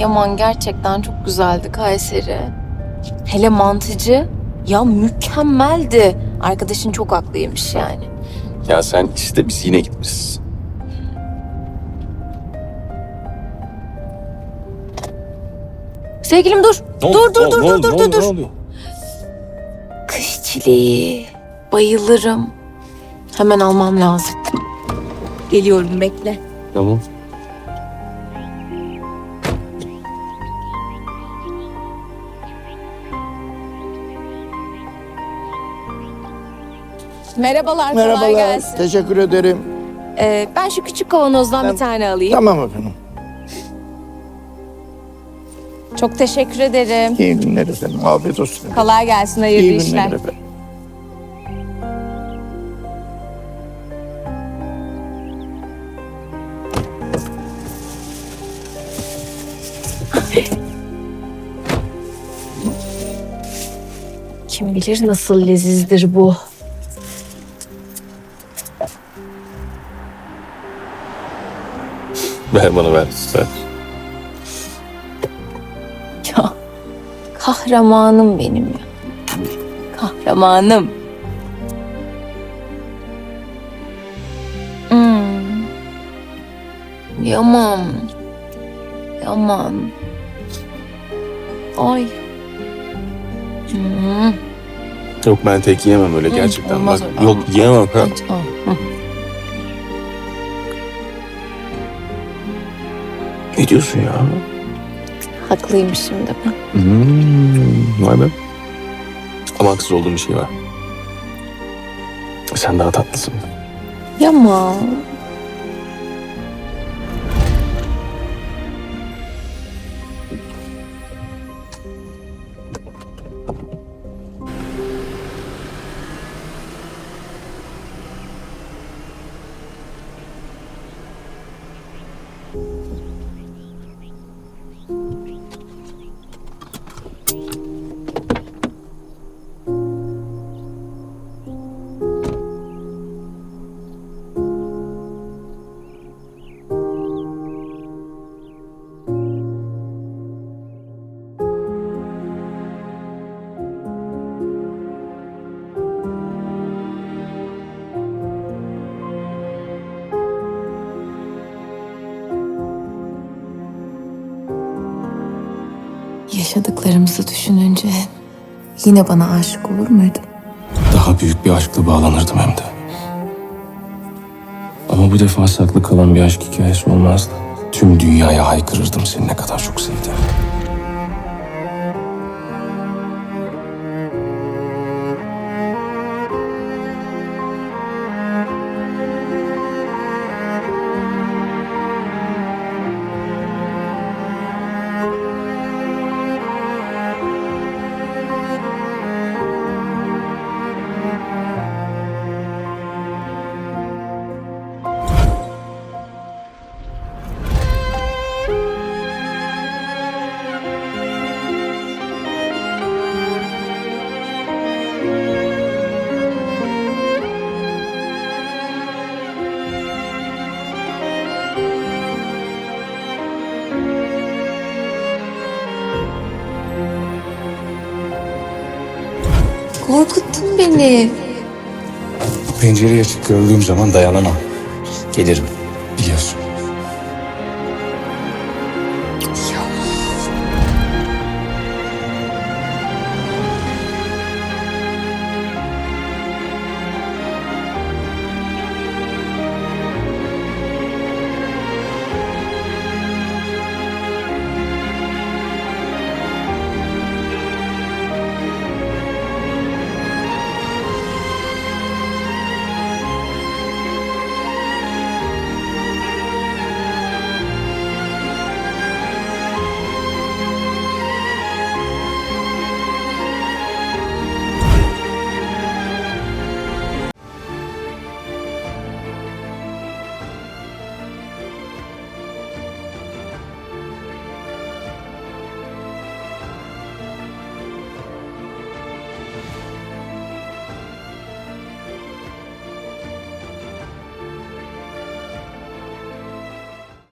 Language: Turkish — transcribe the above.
Yaman gerçekten çok güzeldi Kayseri. Hele mantıcı ya mükemmeldi. Arkadaşın çok haklıymış yani. Ya sen iste biz yine gitmişiz. Sevgilim dur. Ne dur oldu? dur Ne dur oldu? dur Ne dur oldu? dur Ne dur. oluyor? Kış çileği. Bayılırım. Hemen almam lazım. Geliyorum bekle. Tamam. Merhabalar, kolay Merhabalar. gelsin. Teşekkür ederim. Ee, ben şu küçük kavanozdan bir tane alayım. Tamam efendim. Çok teşekkür ederim. İyi günler efendim. Afiyet olsun. Kolay gelsin, hayırlı İyi işler. günler efendim. Kim bilir nasıl lezizdir bu. Ver bana ver. ver. Ya kahramanım benim ya. Kahramanım. Hmm. Yaman. Yaman. Ay. Hmm. Yok ben tek yiyemem öyle gerçekten. olmaz Bak, öyle. yok yiyemem. Ha. Ne diyorsun ya? Haklıymışım değil mi? Hmm, vay be. Ama haksız olduğum bir şey var. Sen daha tatlısın. Yaman. Yaşadıklarımızı düşününce yine bana aşık olur muydun? Daha büyük bir aşkla bağlanırdım hem de. Ama bu defa saklı kalan bir aşk hikayesi olmazdı. Tüm dünyaya haykırırdım seni ne kadar çok sevdiğimi. Korkuttun beni. Pencereye açık gördüğüm zaman dayanamam. Gelirim.